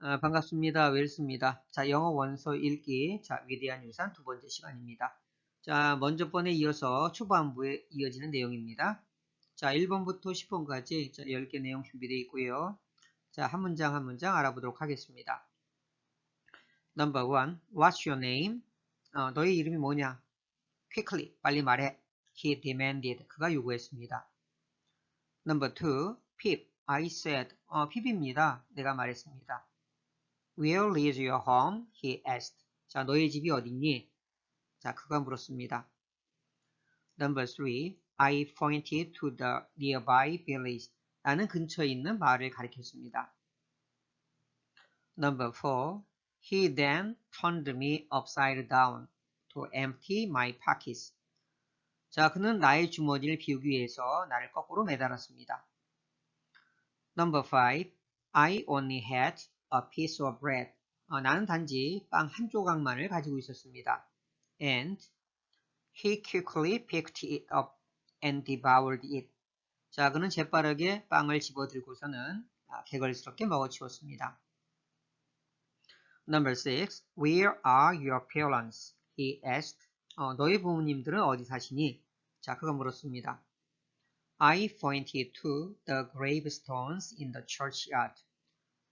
아, 반갑습니다. 웰스입니다. 자, 영어 원서 읽기. 자, 위대한 유산 두 번째 시간입니다. 자, 먼저 번에 이어서 초반부에 이어지는 내용입니다. 자, 1번부터 10번까지 자, 10개 내용 준비되어 있고요. 자, 한 문장 한 문장 알아보도록 하겠습니다. Number one, what's your name? 어, 너의 이름이 뭐냐? Quickly, 빨리 말해. He demanded. 그가 요구했습니다. Number two, Pip, I said. 어, 핍입니다. 내가 말했습니다. Where is your home? He asked. 자, 너의 집이 어딨니? 자, 그가 물었습니다. Number three, I pointed to the nearby village. 나는 근처에 있는 마을을 가리켰습니다. Number four, he then turned me upside down to empty my pockets. 자, 그는 나의 주머니를 비우기 위해서 나를 거꾸로 매달았습니다. Number five, I only had a piece of bread. 어, 나는 단지 빵 한 조각만을 가지고 있었습니다. And he quickly picked it up and devoured it. 자, 그는 재빠르게 빵을 집어들고서는 아, 개걸스럽게 먹어치웠습니다. Number six, where are your parents? He asked. 어, 너희 부모님들은 어디 사시니? 자, 그가 물었습니다. I pointed to the gravestones in the churchyard.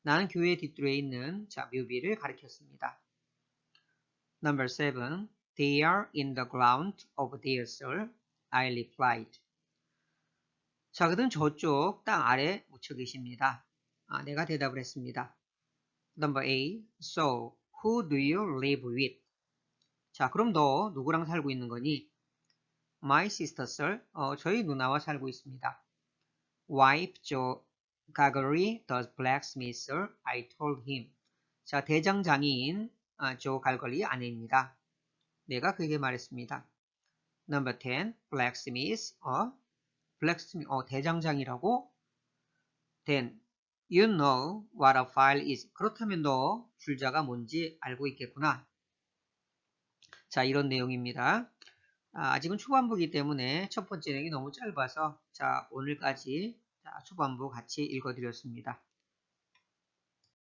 나는 교회 뒷뜰에 있는 자, 묘비를 가리켰습니다. Number seven, they are in the ground over there, sir. I replied. 자, 그들은 저쪽 땅 아래 묻혀 계십니다. 아, 내가 대답을 했습니다. Number eight, so who do you live with? 자, 그럼 너 누구랑 살고 있는 거니? My sister, sir. 어, 저희 누나와 살고 있습니다. Wife Gaggery does blacksmith. I told him. 자, 대장 장인 아, 조 갈거리 아내입니다. 내가 그에게 말했습니다. Number 10, blacksmith. 어, blacksmith. 어, 대장장이라고? Then you know what a file is. 그렇다면 너 줄자가 뭔지 알고 있겠구나. 자, 이런 내용입니다. 아, 아직은 초반부이기 때문에 첫 번째 내용이 너무 짧아서 자, 오늘까지 자, 초반부 같이 읽어드렸습니다.